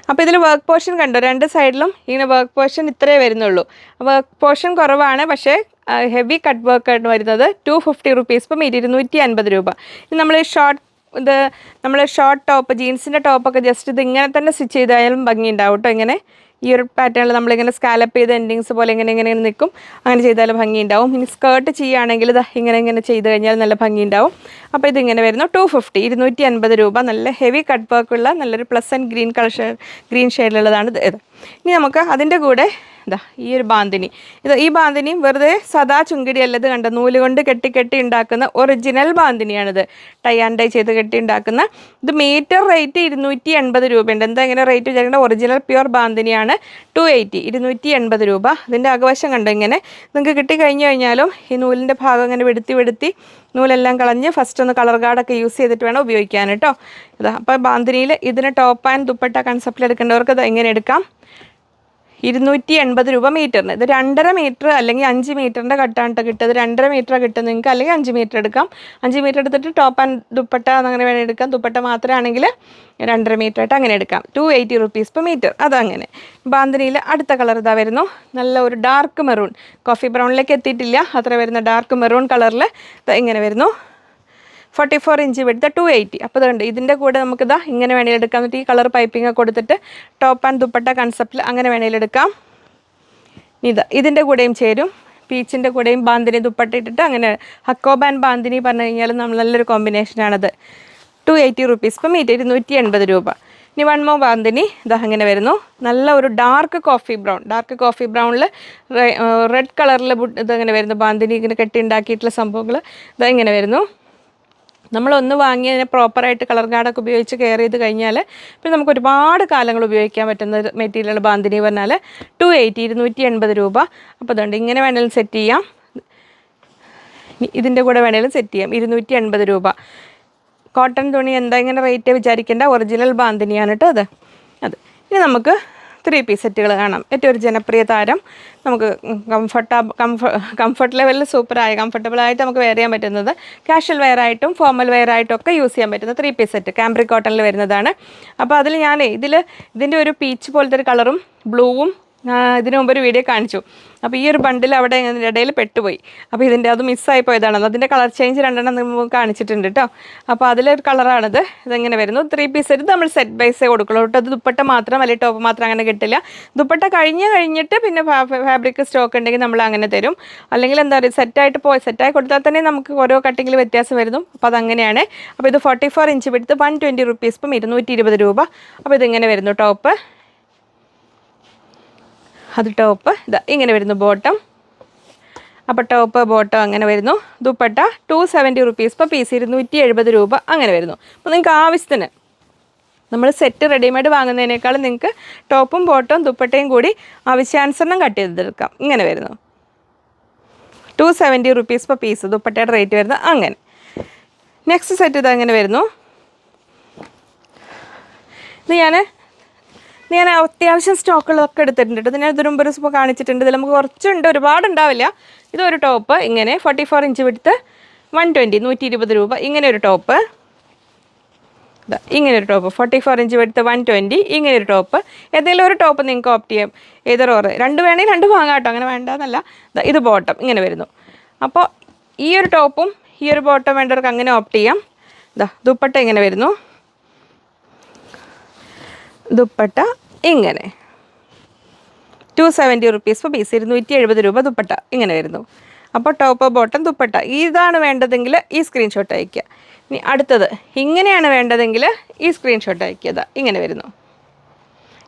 അപ്പോൾ ഇതിൽ വർക്ക് പോർഷൻ കണ്ടോ? രണ്ട് സൈഡിലും ഇങ്ങനെ വർക്ക് പോർഷൻ ഇത്രേ വരുന്നുള്ളൂ. വർക്ക് പോർഷൻ കുറവാണ് പക്ഷേ ഹെവി കട്ട് വർക്ക് വരുന്നത്. ടു ഫിഫ്റ്റി റുപ്പീസ് ഇപ്പം ഇരുന്നൂറ്റി അൻപത് രൂപ. ഇനി നമ്മൾ ഷോർട്ട് ഇത് നമ്മൾ ഷോർട്ട് ടോപ്പ് ജീൻസിന്റെ ടോപ്പൊക്കെ ജസ്റ്റ് ഇത് ഇങ്ങനെ തന്നെ സ്റ്റിച്ച് ചെയ്തായാലും ഭംഗി ഉണ്ടാവും കേട്ടോ ഇങ്ങനെ. ഈ ഒരു പാറ്റേണിൽ നമ്മളിങ്ങനെ സ്കാലപ്പ് ചെയ്ത് എൻഡിങ്സ് പോലെ ഇങ്ങനെ ഇങ്ങനെ നിൽക്കും. അങ്ങനെ ചെയ്താൽ ഭംഗി ഉണ്ടാവും. ഇനി സ്കേർട്ട് ചെയ്യുകയാണെങ്കിൽ ഇത് ഇങ്ങനെ ഇങ്ങനെ ചെയ്ത് കഴിഞ്ഞാൽ നല്ല ഭംഗി ഉണ്ടാവും. അപ്പോൾ ഇതിങ്ങനെ വരുന്നു. ടു ഫിഫ്റ്റി ഇരുന്നൂറ്റി അൻപത് രൂപ. നല്ല ഹെവി കട്ട് വർക്കുള്ള നല്ലൊരു plus and green colour green ഷെയ്ഡിലുള്ളതാണ് ഇത്. ഇനി നമുക്ക് അതിന്റെ കൂടെ ഇതാ ഈ ഒരു ബാന്തിനി. ഇത് ഈ ബാന്തിനി വെറുതെ സദാ ചുങ്കിടി അല്ലത് കണ്ട നൂൽ കൊണ്ട് കെട്ടി കെട്ടി ഉണ്ടാക്കുന്ന ഒറിജിനൽ ബാന്തിനിയാണിത്. ടൈ ആൻഡ് ടൈ ചെയ്ത് കെട്ടി ഉണ്ടാക്കുന്ന. ഇത് മീറ്റർ റേറ്റ് ഇരുന്നൂറ്റി എൺപത് രൂപയുണ്ട്. എന്താ ഇങ്ങനെ റേറ്റ് വിചാരിക്കേണ്ട? ഒറിജിനൽ പ്യുവർ ബാന്തിനിയാണ് ടു എയ്റ്റി ഇരുന്നൂറ്റി എൺപത് രൂപ. ഇതിന്റെ അകവശം കണ്ടോ ഇങ്ങനെ? നിങ്ങൾക്ക് കിട്ടി കഴിഞ്ഞു കഴിഞ്ഞാലും ഈ നൂലിന്റെ ഭാഗം ഇങ്ങനെ വെടുത്തി വെടുത്തി നൂലെല്ലാം കളഞ്ഞ് ഫസ്റ്റ് ഒന്ന് കളർ കാർഡൊക്കെ യൂസ് ചെയ്തിട്ട് വേണം ഉപയോഗിക്കാൻ കേട്ടോ. ഇതാ അപ്പോൾ ബാന്തിനിയിൽ ഇതിന് ടോപ്പ് ആൻഡ് ദുപ്പട്ട കൺസെപ്റ്റിൽ എടുക്കേണ്ടവർക്ക് ഇത് എങ്ങനെ എടുക്കാം. ഇരുന്നൂറ്റി എൺപത് രൂപ മീറ്ററിന്. ഇത് രണ്ടര മീറ്റർ അല്ലെങ്കിൽ അഞ്ച് മീറ്ററിന്റെ കട്ടാണ് കേട്ടോ ഇത് രണ്ടര മീറ്റർ കിട്ടുന്നത്. നിങ്ങൾക്ക് അല്ലെങ്കിൽ അഞ്ച് മീറ്റർ എടുക്കാം. അഞ്ച് മീറ്റർ എടുത്തിട്ട് ടോപ്പ് ആൻഡ് ദുപ്പട്ട അങ്ങനെ വേണേൽ എടുക്കാം. ദുപ്പട്ട മാത്രമാണെങ്കിൽ രണ്ടര മീറ്റർ ആയിട്ട് അങ്ങനെ എടുക്കാം. Two eighty rupees per metre അതങ്ങനെ ബാന്തിനിയിൽ അടുത്ത കളർ ഇതാ വരുന്നു. നല്ല ഒരു ഡാർക്ക് മെറൂൺ കോഫി ബ്രൗണിലേക്ക് എത്തിയിട്ടില്ല. അത്ര വരുന്ന ഡാർക്ക് മെറൂൺ കളറിൽ ഇങ്ങനെ വരുന്നു. Forty four inch width two eighty അപ്പോൾ ഇതുണ്ട്. ഇതിന്റെ കൂടെ നമുക്കിതാ ഇങ്ങനെ വേണമെങ്കിൽ എടുക്കാം. എന്നിട്ട് ഈ കളർ പൈപ്പിംഗ് കൊടുത്തിട്ട് ടോപ്പ് ആൻഡ് ദുപ്പട്ട കൺസെപ്റ്റിൽ അങ്ങനെ വേണമെങ്കിൽ എടുക്കാം. ഇത് ഇതിന്റെ കൂടെയും ചേരും. പീച്ചിന്റെ കൂടെയും ബാന്തിനി ദുപ്പട്ട ഇട്ടിട്ട് അങ്ങനെ ഹക്കോബ് ആൻഡ് ബാന്തിനി പറഞ്ഞു കഴിഞ്ഞാൽ നമ്മൾ നല്ലൊരു കോമ്പിനേഷനാണത് ടു എയ്റ്റി റുപ്പീസ് ഇപ്പം മീറ്റ് ഇരുന്നൂറ്റി എൺപത് രൂപ. ഇനി വൺ മോ ബാന്തിനി. ഇതാ അങ്ങനെ വരുന്നു. നല്ല ഒരു dark coffee brown dark coffee ബ്രൗണിൽ red കളറിൽ ഇതങ്ങനെ വരുന്നു. ബാന്തിനി ഇങ്ങനെ കെട്ടി ഉണ്ടാക്കിയിട്ടുള്ള സംഭവങ്ങൾ ഇതാ ഇങ്ങനെ വരുന്നു. നമ്മളൊന്ന് വാങ്ങി അതിനെ പ്രോപ്പറായിട്ട് കളർ കാർഡൊക്കെ ഉപയോഗിച്ച് കെയർ ചെയ്ത് കഴിഞ്ഞാൽ പിന്നെ നമുക്ക് ഒരുപാട് കാലങ്ങൾ ഉപയോഗിക്കാൻ പറ്റുന്ന മെറ്റീരിയൽ ബാന്തിനി പറഞ്ഞാൽ ടു എയ്റ്റി ഇരുന്നൂറ്റി എൺപത് രൂപ. അപ്പോൾ അതുകൊണ്ട് ഇങ്ങനെ വേണമെങ്കിലും സെറ്റ് ചെയ്യാം. ഇതിന്റെ കൂടെ വേണമെങ്കിലും സെറ്റ് ചെയ്യാം. ഇരുന്നൂറ്റി എൺപത് രൂപ. കോട്ടൺ തുണി എന്താ ഇങ്ങനെ റേറ്റ് വിചാരിക്കേണ്ട. ഒറിജിനൽ ബാന്തിനിയാണ് കേട്ടോ അത്. അത്. ഇനി നമുക്ക് ത്രീ പീസ് സെറ്റുകൾ കാണാം. ഏറ്റവും ഒരു ജനപ്രിയ താരം. നമുക്ക് കംഫർട്ടാ കംഫ കംഫർട്ട് ലെവലിൽ സൂപ്പറായ കംഫർട്ടബിളായിട്ട് നമുക്ക് വെയർ ചെയ്യാൻ പറ്റുന്നത്. കാഷ്വൽ വെയറായിട്ടും വെയർ ആയിട്ടും ഒക്കെ യൂസ് ചെയ്യാൻ പറ്റുന്ന ത്രീ പീസ് സെറ്റ് കാംബ്രിക് കോട്ടണിൽ വരുന്നതാണ്. അപ്പോൾ അതിൽ ഞാൻ ഇതിൽ ഇതിന്റെ ഒരു പീച്ച് പോലത്തെ ഒരു കളറും ബ്ലൂവും ഇതിനു മുമ്പ് ഒരു വീഡിയോ കാണിച്ചു. അപ്പോൾ ഈ ഒരു ബണ്ടിൽ അവിടെ ഇടയിൽ പെട്ടുപോയി. അപ്പോൾ ഇതിന്റെ അത് മിസ്സായി പോയതാണ്. അതിന്റെ കളർ ചേഞ്ച് രണ്ടെണ്ണം നമുക്ക് കാണിച്ചിട്ടുണ്ട് കേട്ടോ അപ്പോൾ അതിലൊരു കളറാണിത് ഇതെങ്ങനെ വരുന്നു? ത്രീ പീസ് എടുത്ത് നമ്മൾ സെറ്റ് ബൈസേ കൊടുക്കുള്ളൂ. കേട്ടോ അത് ദുപ്പട്ട മാത്രം അല്ലെങ്കിൽ ടോപ്പ് മാത്രം അങ്ങനെ കിട്ടില്ല. ദുപ്പട്ട കഴിഞ്ഞ് കഴിഞ്ഞിട്ട് പിന്നെ ഫാബ്രിക് സ്റ്റോക്ക് ഉണ്ടെങ്കിൽ നമ്മൾ അങ്ങനെ തരും. അല്ലെങ്കിൽ എന്താ പറയുക സെറ്റായിട്ട് പോയി സെറ്റായി കൊടുത്താൽ തന്നെ നമുക്ക് ഓരോ കട്ടിങ്ങിൽ വ്യത്യാസം വരുന്നു. അപ്പോൾ അതങ്ങനെയാണ് അപ്പോൾ ഇത് forty four inch width one twenty rupees ഇപ്പം ഇരുന്നൂറ്റി ഇരുപത് രൂപ. അപ്പോൾ ഇതിങ്ങനെ വരുന്നു ടോപ്പ് അത് ടോപ്പ്. ഇതാ ഇങ്ങനെ വരുന്നു ബോട്ടം. അപ്പോൾ ടോപ്പ് ബോട്ടം അങ്ങനെ വരുന്നു. ദുപ്പട്ട ടു സെവന്റി റുപ്പീസ് ഇപ്പോൾ പീസ് ഇരുന്നൂറ്റി എഴുപത് രൂപ അങ്ങനെ വരുന്നു. അപ്പോൾ നിങ്ങൾക്ക് ആവശ്യത്തിന് നമ്മൾ സെറ്റ് റെഡിമെയ്ഡ് വാങ്ങുന്നതിനേക്കാളും നിങ്ങൾക്ക് ടോപ്പും ബോട്ടവും ദുപ്പട്ടയും കൂടി ആവശ്യാനുസരണം കട്ട് ചെയ്തെടുക്കാം. ഇങ്ങനെ വരുന്നു. ടു സെവന്റി റുപ്പീസ് ഇപ്പോൾ പീസ് ദുപ്പട്ടയുടെ റേറ്റ് വരുന്നത് അങ്ങനെ. നെക്സ്റ്റ് സെറ്റ് ഇത് അങ്ങനെ വരുന്നു. ഇത് ഞാൻ ഞാൻ അത്യാവശ്യം സ്റ്റോക്കുകളൊക്കെ എടുത്തിട്ടുണ്ട്. ഇത് ഞാൻ ദുരുമ്പൊരു മുമ്പ് കാണിച്ചിട്ടുണ്ട്. ഇതിൽ നമുക്ക് കുറച്ചുണ്ട് ഒരുപാട് ഉണ്ടാവില്ല ഇതൊരു ടോപ്പ് ഇങ്ങനെ forty four inch width one twenty നൂറ്റി ഇരുപത് രൂപ. ഇങ്ങനെ ഒരു ടോപ്പ്. ഇങ്ങനെ ഒരു ടോപ്പ്. ഫോർട്ടി ഫോർ ഇഞ്ച് എടുത്ത് വൺ ട്വന്റി ഇങ്ങനെ ഒരു ടോപ്പ്. ഏതെങ്കിലും ഒരു ടോപ്പ് നിങ്ങൾക്ക് ഓപ്റ്റ് ചെയ്യാം. ഏതർ ഓർ രണ്ട് വേണമെങ്കിൽ രണ്ട് വാങ്ങാം കേട്ടോ. അങ്ങനെ വേണ്ടെന്നല്ല. ഇത് ബോട്ടം ഇങ്ങനെ വരുന്നു. അപ്പോൾ ഈ ഒരു ടോപ്പും ഈ ഒരു ബോട്ടം വേണ്ടവർക്ക് അങ്ങനെ ഓപ്റ്റ് ചെയ്യാം. ദുപ്പട്ട ഇങ്ങനെ വരുന്നു. ദുപ്പട്ട ഇങ്ങനെ. ടു സെവന്റി റുപ്പീസ് ഇപ്പോൾ പീസ് ഇരുന്നൂറ്റി എഴുപത് രൂപ ദുപ്പട്ട ഇങ്ങനെ വരുന്നു. അപ്പോൾ ടോപ്പ് ബോട്ടം ദുപ്പട്ട. ഇതാണ് വേണ്ടതെങ്കിൽ ഈ സ്ക്രീൻഷോട്ട് അയക്കുക ഇനി അടുത്തത്. ഇങ്ങനെയാണ് വേണ്ടതെങ്കിൽ ഈ സ്ക്രീൻഷോട്ട് അയക്കുക ഇങ്ങനെ വരുന്നു.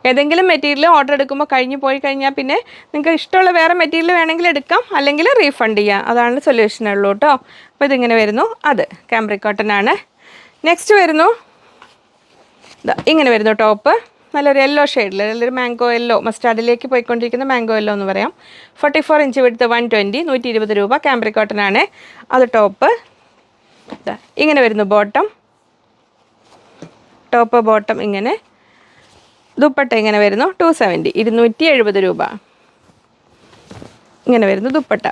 ഏതെങ്കിലും മെറ്റീരിയൽ ഓർഡർ എടുക്കുമ്പോൾ കഴിഞ്ഞ് പോയി കഴിഞ്ഞാൽ പിന്നെ നിങ്ങൾക്ക് ഇഷ്ടമുള്ള വേറെ മെറ്റീരിയൽ വേണമെങ്കിൽ എടുക്കാം. അല്ലെങ്കിൽ റീഫണ്ട് ചെയ്യാം. അതാണ് സൊല്യൂഷനുള്ളൂ കേട്ടോ അപ്പോൾ ഇതിങ്ങനെ വരുന്നു. അത് കാംബ്രിക് കോട്ടൺ ആണ്. നെക്സ്റ്റ് വരുന്നു. ഇങ്ങനെ വരുന്നു ടോപ്പ് നല്ലൊരു യെല്ലോ ഷെയ്ഡിൽ നല്ലൊരു മാംഗോ യെല്ലോ മസ്റ്റാർഡിലേക്ക് പോയിക്കൊണ്ടിരിക്കുന്ന മാംഗോ യെല്ലോ എന്ന് പറയാം. Forty four inch width one twenty നൂറ്റി ഇരുപത് രൂപ ക്യാമ്പ്രി കോട്ടൺ ആണ്. അത് ടോപ്പ് ഇങ്ങനെ വരുന്നു ബോട്ടം ടോപ്പ് ബോട്ടം ഇങ്ങനെ. ദുപ്പട്ട ഇങ്ങനെ വരുന്നു ടു സെവന്റി ഇരുന്നൂറ്റി എഴുപത് രൂപ. ഇങ്ങനെ വരുന്നു ദുപ്പട്ട.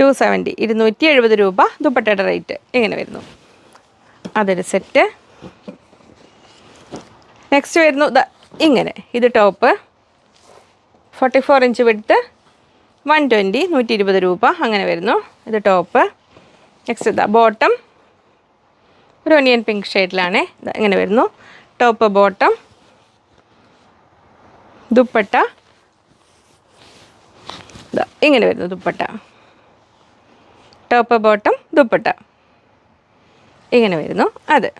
ടു സെവന്റി ഇരുന്നൂറ്റി എഴുപത് രൂപ ദുപ്പട്ടയുടെ റേറ്റ് ഇങ്ങനെ വരുന്നു. അതൊരു സെറ്റ് നെക്സ്റ്റ് വരുന്നു ഇങ്ങനെ. ഇത് ടോപ്പ് ഫോർട്ടി ഫോർ ഇഞ്ച് വിട്ട് വൺ ട്വന്റി നൂറ്റി ഇരുപത് രൂപ. അങ്ങനെ വരുന്നു. ഇത് ടോപ്പ് നെക്സ്റ്റ് ഇതാ ബോട്ടം ഒരു ഒനിയൻ പിങ്ക് ഷെയ്ഡിലാണ് ഇങ്ങനെ വരുന്നു. Top bottom dupatta. ഇങ്ങനെ വരുന്നു ദുപ്പട്ട. Top bottom dupatta. ഇങ്ങനെ വരുന്നു. അത്.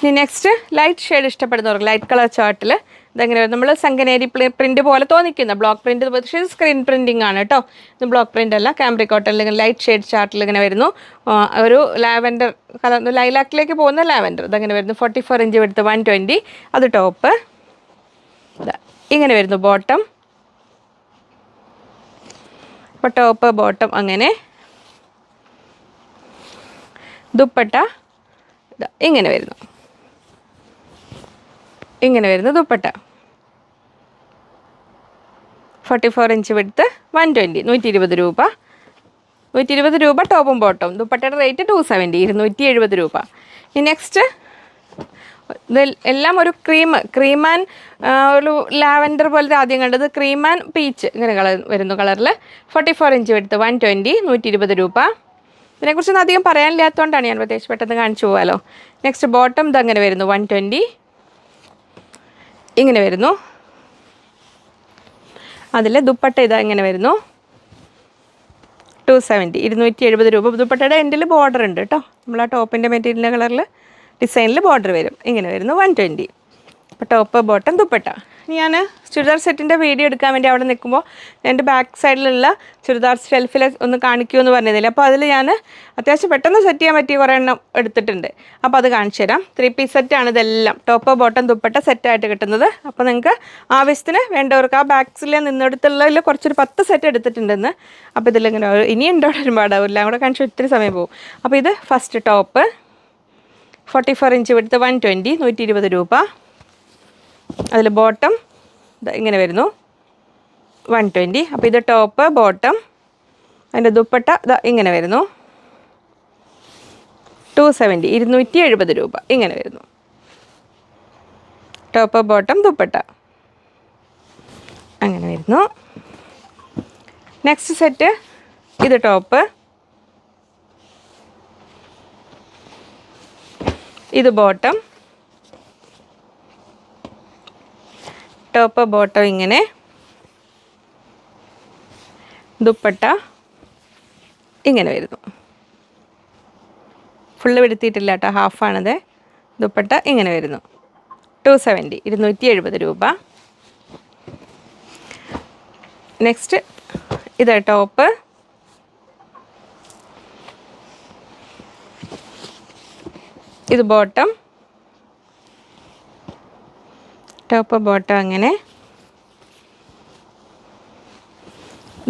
ഇനി നെക്സ്റ്റ് ലൈറ്റ് ഷെയ്ഡ് ഇഷ്ടപ്പെടുന്നവർക്ക് ലൈറ്റ് കളർ ചാർട്ടിൽ ഇതെങ്ങനെ വരും? നമ്മൾ സംഗനേരി പ്രിന്റ് പോലെ തോന്നിക്കുന്ന ബ്ലോക്ക് പ്രിന്റ് പക്ഷേ സ്ക്രീൻ പ്രിന്റിംഗ് ആണ് കേട്ടോ. ഇത് ബ്ലോക്ക് പ്രിന്റ് അല്ല ക്യാമ്പ്രി കോട്ടണിൽ ലൈറ്റ് ഷെയ്ഡ് ചാർട്ടിൽ ഇങ്ങനെ വരുന്നു. ഒരു ലാവൻഡർ കളർ ലൈലാക്കിലേക്ക് പോകുന്ന ലാവൻഡർ ഇതങ്ങനെ വരുന്നു? ഫോർട്ടി ഫോർ ഇഞ്ച് എടുത്ത് വൺ ട്വന്റി അത് ടോപ്പ് ഇങ്ങനെ വരുന്നു ബോട്ടം അപ്പോൾ ടോപ്പ് ബോട്ടം അങ്ങനെ ദുപ്പട്ട. ഇങ്ങനെ വരുന്നു. ഇങ്ങനെ വരുന്നു dupatta. Forty four inch width one twenty നൂറ്റി ഇരുപത് രൂപ നൂറ്റി ഇരുപത് രൂപ ടോപ്പും ബോട്ടവും ദുപ്പട്ടയുടെ റേറ്റ് ടു സെവന്റി ഇരുന്നൂറ്റി എഴുപത് രൂപ. ഇനി നെക്സ്റ്റ് എല്ലാം ഒരു ക്രീം ക്രീം ആൻഡ് ഒരു ലാവൻഡർ പോലത്തെ ആദ്യം കണ്ടത് ക്രീം ആൻഡ് പീച്ച് ഇങ്ങനെ കളർ വരുന്നു കളറിൽ ഫോർട്ടി ഫോർ ഇഞ്ച് എടുത്ത് വൺ ട്വന്റി നൂറ്റി ഇരുപത് രൂപ. ഇതിനെക്കുറിച്ചൊന്നും അധികം പറയാനില്ലാത്തതുകൊണ്ടാണ് ഞാൻ പ്രത്യേകിച്ച് പെട്ടെന്ന് കാണിച്ചു പോകാമല്ലോ നെക്സ്റ്റ് ബോട്ടം ഇത് അങ്ങനെ വരുന്നു വൺ ട്വന്റി ഇങ്ങനെ വരുന്നു. അതിൽ ദുപ്പട്ട ഇതാ ഇങ്ങനെ വരുന്നു. ടു സെവന്റി ഇരുന്നൂറ്റി എഴുപത് രൂപ. ദുപ്പട്ടയുടെ എൻഡിൽ ബോർഡർ ഉണ്ട് കേട്ടോ. നമ്മൾ ആ ടോപ്പിന്റെ മെറ്റീരിയലിന്റെ കളറിൽ ഡിസൈനിൽ ബോർഡർ വരും. ഇങ്ങനെ വരുന്നു വൺ ട്വന്റി അപ്പോൾ ടോപ്പ് ബോട്ടം ദുപ്പട്ട. ഞാൻ ചുരിദാർ സെറ്റിന്റെ വീഡിയോ എടുക്കാൻ വേണ്ടി അവിടെ നിൽക്കുമ്പോൾ എന്റെ ബാക്ക് സൈഡിലുള്ള ചുരിദാർ ഷെൽഫിൽ ഒന്ന് കാണിക്കൂ എന്ന് പറഞ്ഞതില്ല അപ്പോൾ അതിൽ ഞാൻ അത്യാവശ്യം പെട്ടെന്ന് സെറ്റ് ചെയ്യാൻ പറ്റിയ കുറേ എണ്ണം എടുത്തിട്ടുണ്ട്. അപ്പോൾ അത് കാണിച്ചു തരാം. ത്രീ പീസ് സെറ്റാണ് ഇതെല്ലാം. ടോപ്പ് ബോട്ടം ദുപ്പട്ട സെറ്റായിട്ട് കിട്ടുന്നത്. അപ്പോൾ നിങ്ങൾക്ക് ആവശ്യത്തിന് വേണ്ടവർക്ക് ആ ബാക്സിൽ നിന്നെടുത്തുള്ളതിൽ കുറച്ചൊരു പത്ത് സെറ്റ് എടുത്തിട്ടുണ്ടെന്ന്. അപ്പോൾ ഇതിലിങ്ങനെ ഇനി ഉണ്ടോ ഒരുപാടാവും. എല്ലാം കൂടെ കാണിച്ച് ഒത്തിരി സമയം പോകും. അപ്പോൾ ഇത് first top forty four inch എടുത്ത് വൺ ട്വന്റി നൂറ്റി ഇരുപത് രൂപ. അതിൽ ബോട്ടം ഇങ്ങനെ വരുന്നു. വൺ ട്വന്റി അപ്പോൾ ഇത് ടോപ്പ് ബോട്ടം അതിന്റെ ദുപ്പട്ട ഇങ്ങനെ വരുന്നു. ടു സെവന്റി ഇരുന്നൂറ്റി എഴുപത് രൂപ ഇങ്ങനെ വരുന്നു. Top bottom dupatta. അങ്ങനെ വരുന്നു. നെക്സ്റ്റ് സെറ്റ് ഇത് ടോപ്പ് ഇത് ബോട്ടം ടോപ്പ് ബോട്ടം ഇങ്ങനെ. ദുപ്പട്ട ഇങ്ങനെ വരുന്നു. ഫുള്ള് വെടുത്തിയിട്ടില്ല കേട്ടോ ഹാഫാണത് ദുപ്പട്ട ഇങ്ങനെ വരുന്നു. ടു സെവന്റി ഇരുന്നൂറ്റി എഴുപത് രൂപ. നെക്സ്റ്റ് ഇത് ടോപ്പ് ഇത് ബോട്ടം ടോപ്പ് ബോട്ടം അങ്ങനെ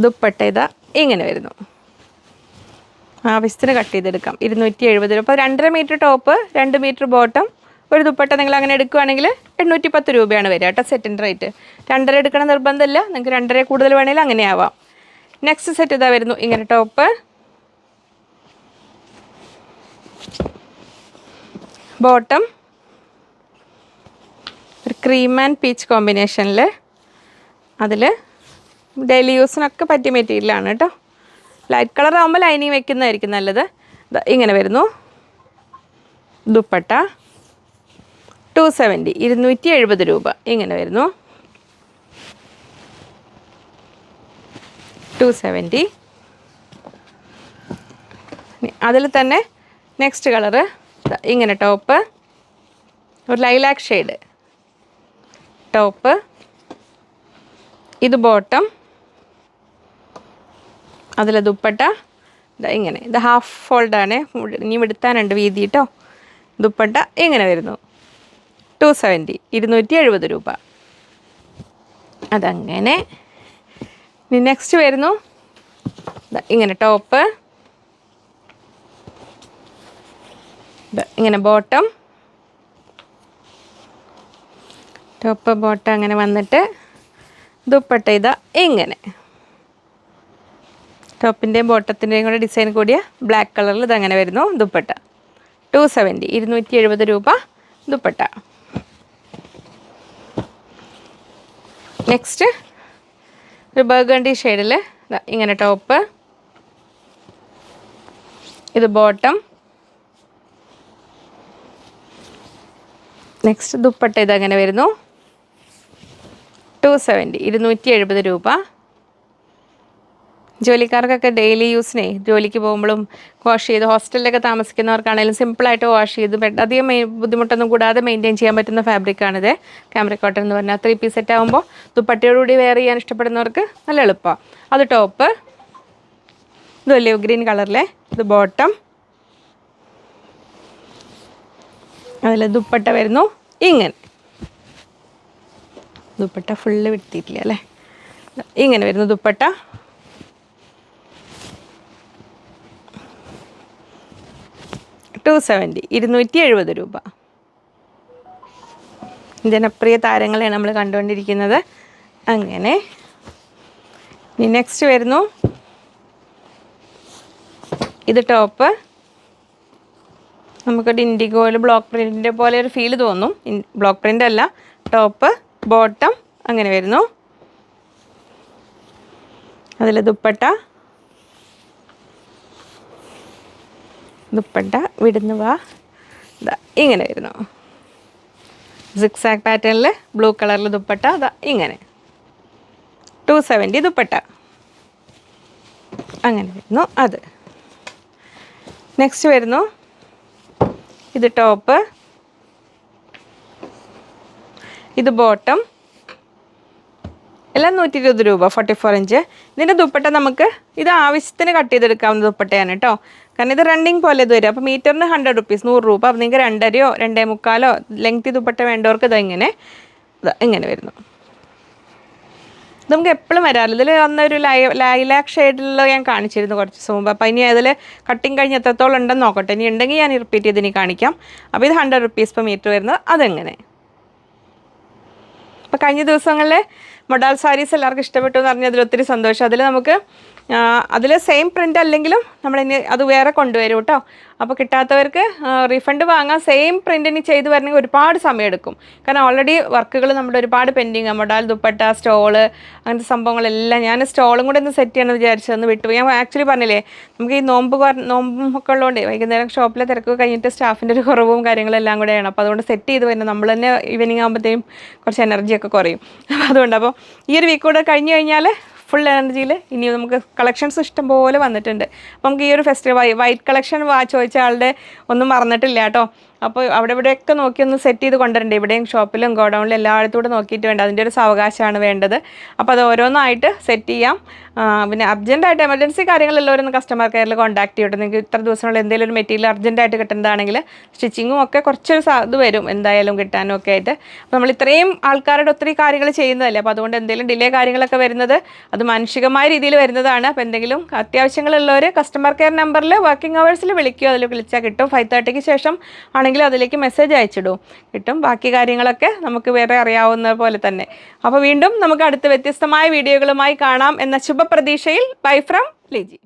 ദുപ്പട്ട ഇതാ ഇങ്ങനെ വരുന്നു. ആ ആവശ്യത്തിന് കട്ട് ചെയ്തെടുക്കാം. ഇരുന്നൂറ്റി എഴുപത് രൂപ രണ്ടര മീറ്റർ ടോപ്പ് രണ്ട് മീറ്റർ ബോട്ടം ഒരു ദുപ്പട്ട നിങ്ങൾ അങ്ങനെ എടുക്കുകയാണെങ്കിൽ എണ്ണൂറ്റി പത്ത് രൂപയാണ് വരിക കേട്ടോ സെറ്റിന്റെ റേറ്റ് രണ്ടര എടുക്കണം നിർബന്ധമില്ല. നിങ്ങൾക്ക് രണ്ടര കൂടുതൽ വേണമെങ്കിൽ അങ്ങനെ ആവാം. നെക്സ്റ്റ് സെറ്റ് ഇതാ വരുന്നു. ഇങ്ങനെ ടോപ്പ് ബോട്ടം ഒരു ക്രീം ആൻഡ് പീച്ച് കോമ്പിനേഷനിൽ അതിൽ ഡെയിലി യൂസിനൊക്കെ പറ്റിയ മെറ്റീരിയലാണ് കേട്ടോ. ലൈറ്റ് കളർ ആകുമ്പോൾ ലൈനിങ് വെക്കുന്നതായിരിക്കും നല്ലത്. ഇങ്ങനെ വരുന്നു. ദുപ്പട്ട ടു സെവന്റി ഇരുന്നൂറ്റി എഴുപത് രൂപ. ഇങ്ങനെ വരുന്നു. ടു സെവന്റി അതിൽ തന്നെ നെക്സ്റ്റ് കളറ് ഇങ്ങനെ ടോപ്പ് ഒരു ലൈലാക്ക് ഷെയ്ഡ് ടോപ്പ് ഇത് ബോട്ടം അതിൽ ദുപ്പട്ട. ഇങ്ങനെ. ഇത് ഹാഫ് ഫോൾഡാണ്. ഇനി എടുത്താനുണ്ട് വീതി കേട്ടോ ദുപ്പട്ട ഇങ്ങനെ വരുന്നു. Two seventy. ഇരുന്നൂറ്റി എഴുപത് രൂപ. അതങ്ങനെ. ഇനി നെക്സ്റ്റ് വരുന്നു. ഇങ്ങനെ ടോപ്പ്. ഇങ്ങനെ ബോട്ടം. ടോപ്പ് ബോട്ടം അങ്ങനെ വന്നിട്ട് ദുപ്പട്ട ഇതാ ഇങ്ങനെ. ടോപ്പിന്റെയും ബോട്ടത്തിന്റെയും കൂടെ ഡിസൈൻ കൂടിയ ബ്ലാക്ക് കളറിൽ ഇതങ്ങനെ വരുന്നു ദുപ്പട്ട. ടു സെവന്റി ഇരുന്നൂറ്റി എഴുപത് രൂപ ദുപ്പട്ട. നെക്സ്റ്റ് ഒരു ബർഗണ്ടി ഷെയ്ഡിൽ ഇങ്ങനെ ടോപ്പ്. ഇത് ബോട്ടം. നെക്സ്റ്റ് ദുപ്പട്ട ഇതങ്ങനെ വരുന്നു. ടു സെവന്റി ഇരുന്നൂറ്റി എഴുപത് രൂപ. ജോലിക്കാർക്കൊക്കെ ഡെയിലി യൂസിനെ ജോലിക്ക് പോകുമ്പോഴും വാഷ് ചെയ്ത് ഹോസ്റ്റലിലൊക്കെ താമസിക്കുന്നവർക്കാണെങ്കിലും സിമ്പിളായിട്ട് വാഷ് ചെയ്ത് അധികം ബുദ്ധിമുട്ടൊന്നും കൂടാതെ മെയിന്റെയിൻ ചെയ്യാൻ പറ്റുന്ന ഫാബ്രിക്കാണിത് ക്യാമറ കോട്ടൺ എന്ന് പറഞ്ഞാൽ ത്രീ പീസ് സെറ്റ് ആകുമ്പോൾ ദുപ്പട്ടയോടുകൂടി വെയർ ചെയ്യാൻ ഇഷ്ടപ്പെടുന്നവർക്ക് നല്ല എളുപ്പമാണ് അത് ടോപ്പ് ഇത് വലിയ ഗ്രീൻ കളറിലെ ഇത് ബോട്ടം അതിൽ ദുപ്പട്ട വരുന്നു. ഇങ്ങനെ. ദുപ്പട്ട ഫുള്ള് വിട്ടിട്ടില്ല അല്ലേ? ഇങ്ങനെ വരുന്നു ദുപ്പട്ട. ടു സെവന്റി ഇരുന്നൂറ്റി എഴുപത് രൂപ. ജനപ്രിയ താരങ്ങളെയാണ് നമ്മൾ കണ്ടുകൊണ്ടിരിക്കുന്നത്. അങ്ങനെ. ഇനി നെക്സ്റ്റ് വരുന്നു. ഇത് ടോപ്പ് നമുക്കൊരു ഇൻഡിഗോയിൽ ബ്ലോക്ക് പ്രിന്റിന്റെ പോലെ ഒരു ഫീൽ തോന്നും. ബ്ലോക്ക് പ്രിന്റ് അല്ല ടോപ്പ് ബോട്ടം അങ്ങനെ വരുന്നു. അതിൽ ദുപ്പട്ട. ദുപ്പട്ട വിടുന്നു വാ ഇതാ ഇങ്ങനെ വരുന്നു. സിക്സാക് പാറ്റേണിൽ ബ്ലൂ കളറിൽ ദുപ്പട്ട അതാ ഇങ്ങനെ. Two seventy dupatta. അങ്ങനെ വരുന്നു അത്. നെക്സ്റ്റ് വരുന്നു. ഇത് ടോപ്പ് ഇത് ബോട്ടം എല്ലാം നൂറ്റി ഇരുപത് രൂപ ഫോർട്ടി ഫോർ ഇഞ്ച് ഇതിന്റെ ദുപ്പട്ട നമുക്ക് ഇത് ആവശ്യത്തിന് കട്ട് ചെയ്തെടുക്കാവുന്ന ദുപ്പട്ടയാണ് കേട്ടോ കാരണം ഇത് റണ്ണിങ് പോലെ ഇത് വരും. അപ്പോൾ മീറ്ററിന് ഹൺഡ്രഡ് റുപ്പീസ് നൂറ് രൂപ. അപ്പോൾ നിങ്ങൾക്ക് രണ്ടരയോ രണ്ടേ മുക്കാലോ ലെങ്തി ദുപ്പട്ട വേണ്ടവർക്ക് ഇത് ഇങ്ങനെ ഇങ്ങനെ വരുന്നു. നമുക്ക് എപ്പോഴും വരാറില്ല. ഇതിൽ വന്നൊരു ലൈ ലൈലാക്ക് ഷെയ്ഡിലുള്ള ഞാൻ കാണിച്ചിരുന്നു കുറച്ച് ദിവസം മുമ്പ്. അപ്പോൾ ഇനി അതിൽ കട്ടിങ് കഴിഞ്ഞ് എത്രത്തോളം ഉണ്ടെന്ന് നോക്കട്ടെ. ഇനി ഉണ്ടെങ്കിൽ ഞാൻ റിപ്പീറ്റ് ചെയ്ത് ഇനി കാണിക്കാം. അപ്പോൾ ഇത് ഹൺഡ്രഡ് റുപ്പീസ് പെർ മീറ്റർ വരുന്നത് അതെങ്ങനെ? അപ്പോൾ കഴിഞ്ഞ ദിവസങ്ങളിലെ മൊഡാൽ സാരീസ് എല്ലാവർക്കും ഇഷ്ടപ്പെട്ടു എന്ന് പറഞ്ഞാൽ അതിൽ ഒത്തിരി സന്തോഷം. അതിൽ നമുക്ക് അതിൽ സെയിം പ്രിന്റ് അല്ലെങ്കിലും നമ്മൾ ഇനി അത് വേറെ കൊണ്ടുവരും കേട്ടോ അപ്പോൾ കിട്ടാത്തവർക്ക് റീഫണ്ട് വാങ്ങാൻ സെയിം പ്രിന്റ് ഇനി ചെയ്ത് വരണമെങ്കിൽ ഒരുപാട് സമയം എടുക്കും. കാരണം ഓൾറെഡി വർക്കുകൾ നമ്മുടെ ഒരുപാട് പെൻഡിങ് മൊഡാൽ ദുപ്പട്ട സ്റ്റോൾ അങ്ങനത്തെ സംഭവങ്ങളെല്ലാം ഞാൻ സ്റ്റോളും കൂടെ ഒന്ന് സെറ്റ് ചെയ്യണമെന്ന് വിചാരിച്ചതെന്ന് വിട്ടു ഞാൻ ആക്ച്വലി പറഞ്ഞില്ലേ നമുക്ക് ഈ നോമ്പ് നോമ്പും ഒക്കെ ഉള്ളതുകൊണ്ട് വൈകുന്നേരം ഷോപ്പിലെ തിരക്ക് കഴിഞ്ഞിട്ട് സ്റ്റാഫിന്റെ ഒരു കുറവും കാര്യങ്ങളെല്ലാം കൂടെയാണ് അപ്പോൾ അതുകൊണ്ട് സെറ്റ് ചെയ്ത് വരുന്നത് നമ്മൾ തന്നെ ഈവനിങ് ആകുമ്പോഴത്തേക്കും കുറച്ച് എനർജിയൊക്കെ കുറയും. അപ്പോൾ അതുകൊണ്ട് അപ്പോൾ ഈ ഒരു വീക്ക് കൂടെ കഴിഞ്ഞ് കഴിഞ്ഞാൽ ഫുൾ എനർജിയിൽ ഇനി നമുക്ക് കളക്ഷൻസ് ഇഷ്ടം പോലെ വന്നിട്ടുണ്ട്. അപ്പം നമുക്ക് ഈ ഒരു ഫെസ്റ്റിവൽ വൈറ്റ് കളക്ഷൻ ചോദിച്ച ആളുടെ ഒന്നും മറന്നിട്ടില്ല കേട്ടോ. അപ്പോൾ അവിടെ ഇവിടെയൊക്കെ നോക്കി ഒന്ന് സെറ്റ് ചെയ്ത് കൊണ്ടുവരണ്ടേ? ഇവിടെയും ഷോപ്പിലും ഗോഡൗണിലും എല്ലായിടത്തൂടെ നോക്കിയിട്ട് വേണ്ട? അതിന്റെ ഒരു സാവകാശമാണ് വേണ്ടത്. അപ്പോൾ അത് ഓരോന്നായിട്ട് സെറ്റ് ചെയ്യാം. പിന്നെ അർജന്റായിട്ട് എമർജൻസി കാര്യങ്ങളെല്ലാവരും കസ്റ്റമർ കെയറിൽ കോൺടാക്ട് ചെയ്യട്ടെ. നിങ്ങൾക്ക് ഇത്ര ദിവസങ്ങളിൽ എന്തെങ്കിലും ഒരു മെറ്റീരിയൽ അർജന്റായിട്ട് കിട്ടുന്നതാണെങ്കിൽ സ്റ്റിച്ചിങ്ങും ഒക്കെ കുറച്ചൊരു ഇത് വരും എന്തായാലും കിട്ടാനും ഒക്കെ ആയിട്ട്. അപ്പോൾ നമ്മൾ ഇത്രയും ആൾക്കാരുടെ ഒത്തിരി കാര്യങ്ങൾ ചെയ്യുന്നതല്ലേ? അപ്പോൾ അതുകൊണ്ട് എന്തെങ്കിലും ഡിലേ കാര്യങ്ങളൊക്കെ വരുന്നത് അത് മാനുഷികമായ രീതിയിൽ വരുന്നതാണ്. അപ്പോൾ എന്തെങ്കിലും അത്യാവശ്യങ്ങളുള്ളവർ കസ്റ്റമർ കെയർ നമ്പറിൽ വർക്കിംഗ് അവേഴ്സിൽ വിളിക്കുക അതിൽ വിളിച്ചാൽ കിട്ടും. ഫൈവ് തേർട്ടിക്ക് ശേഷം ആണെങ്കിൽ അതിലേക്ക് മെസ്സേജ് അയച്ചിടും. കിട്ടും. ബാക്കി കാര്യങ്ങളൊക്കെ നമുക്ക് വേറെ അറിയാവുന്ന പോലെ തന്നെ. അപ്പോൾ വീണ്ടും നമുക്ക് അടുത്ത വ്യത്യസ്തമായ വീഡിയോകളുമായി കാണാം എന്ന ശുഭപ്രതീക്ഷയിൽ ബൈ ഫ്രം ലിജി.